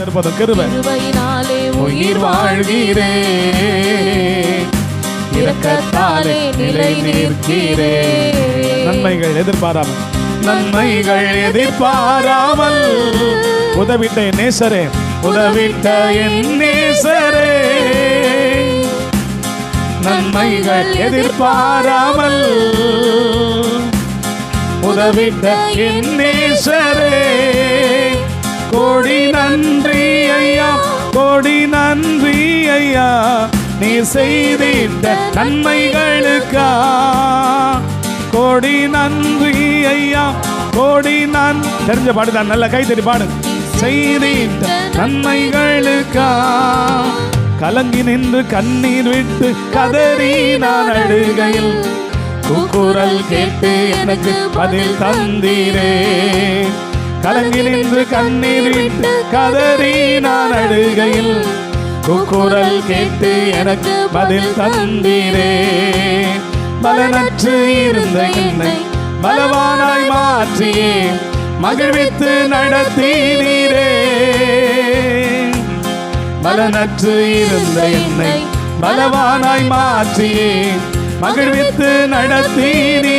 கிருபை. கிருபையினாலே உயிர் வாழ்கிறே. இரக்கத்தாலே நிலை நிற்கிறே. நன்மைகள் எதிர்பாராமல். நன்மைகள் எதிர்பாராமல். உதவிட்ட என் நேசரே. உதவிட்ட என் நேசரே. நன்மைகள் எதிர்பாராமல். உதவிட்ட என் நேசரே. கோடி நன்றி ஐயா. கோடி நன்றி ஐயா. நீ செய்திட்ட நன்மைகளுக்கா? கோடி நன்றி ஐயா. கோடி நான் தெரிஞ்ச பாடுதான் நல்ல கை தட்டி பாடு. செய்திட்ட நன்மைகளுக்கா? கலங்கி நின்று கண்ணீர் விட்டு கதறி நான் அழுகையில் கூக்குரல் கேட்டு எனக்கு பதில் தந்தீரே. கலங்கி நின்று கண்ணீர் விட்டு கதறி நான் அழுகையில் கூக்குரல் கேட்டு எனக்கு பதில் தந்தீரே. பலனற்று இருந்த என்னை பலவானாய் மாற்றியே மகிழ்வித்து நடத்தினீரே. பலனற்று இருந்த என்னை பலவானாய் மாற்றியே மகிழ்வித்து நடத்தீரே